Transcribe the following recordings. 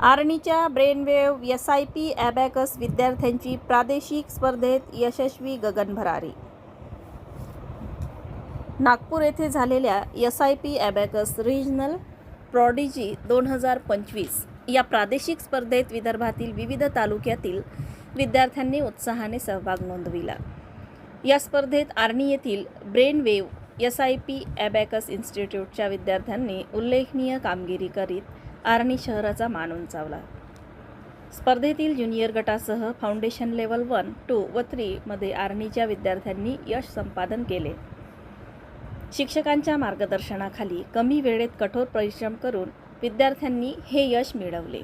आर्णीच्या Brainwave S I P abacus विद्यार्थ्यांची प्रादेशिक स्पर्धेत यशस्वी गगन भरारी नागपूर येथे झालेल्या S I P abacus regional prodigy दोन हजार पंचवीस या प्रादेशिक स्पर्धेत विदर्भातील विविध तालुक्यातील विद्यार्थ्यांनी उत्साहाने सहभाग नोंदविला. या स्पर्धेत आर्णी येथील brain wave S I P abacus इन्स्टिट्यूटच्या विद्यार्थ्यांनी उल्लेखनीय कामगिरी करीत आर्णी शहराचा मान उंचावला. स्पर्धेतील ज्युनियर गटासह फाउंडेशन लेवल वन टू व थ्रीमध्ये आर्णीच्या विद्यार्थ्यांनी यश संपादन केले. शिक्षकांच्या मार्गदर्शनाखाली कमी वेळेत कठोर परिश्रम करून विद्यार्थ्यांनी हे यश मिळवले.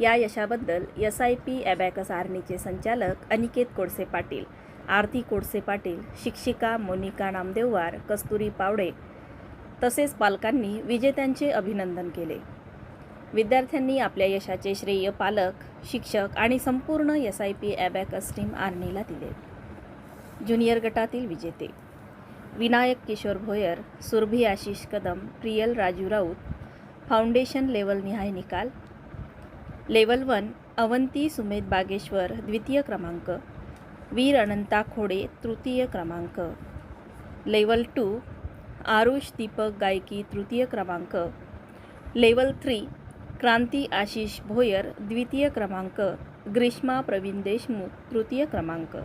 या यशाबद्दल एस आय पी ॲबॅकस आर्नीचे संचालक अनिकेत कोडसे पाटील आरती कोडसे पाटील शिक्षिका मोनिका नामदेववार कस्तुरी पावडे तसेच पालकांनी विजेत्यांचे अभिनंदन केले. विद्यार्थ्यांनी आपल्या यशाचे श्रेय पालक शिक्षक आणि संपूर्ण S I P abacus team आर्नीला दिले. ज्युनियर गटातील विजेते विनायक किशोर भोयर सुरभी आशिष कदम प्रियल राजू राऊत फाउंडेशन लेवल निहाय निकाल. लेवल वन अवंती सुमेध बागेश्वर द्वितीय क्रमांक. वीर अनंता खोडे तृतीय क्रमांक. लेवल टू आरुष दीपक गायकी तृतीय क्रमांक. लेवल थ्री क्रांती आशिष भोयर द्वितीय क्रमांक. ग्रीष्मा प्रवीण देशमुख तृतीय क्रमांक.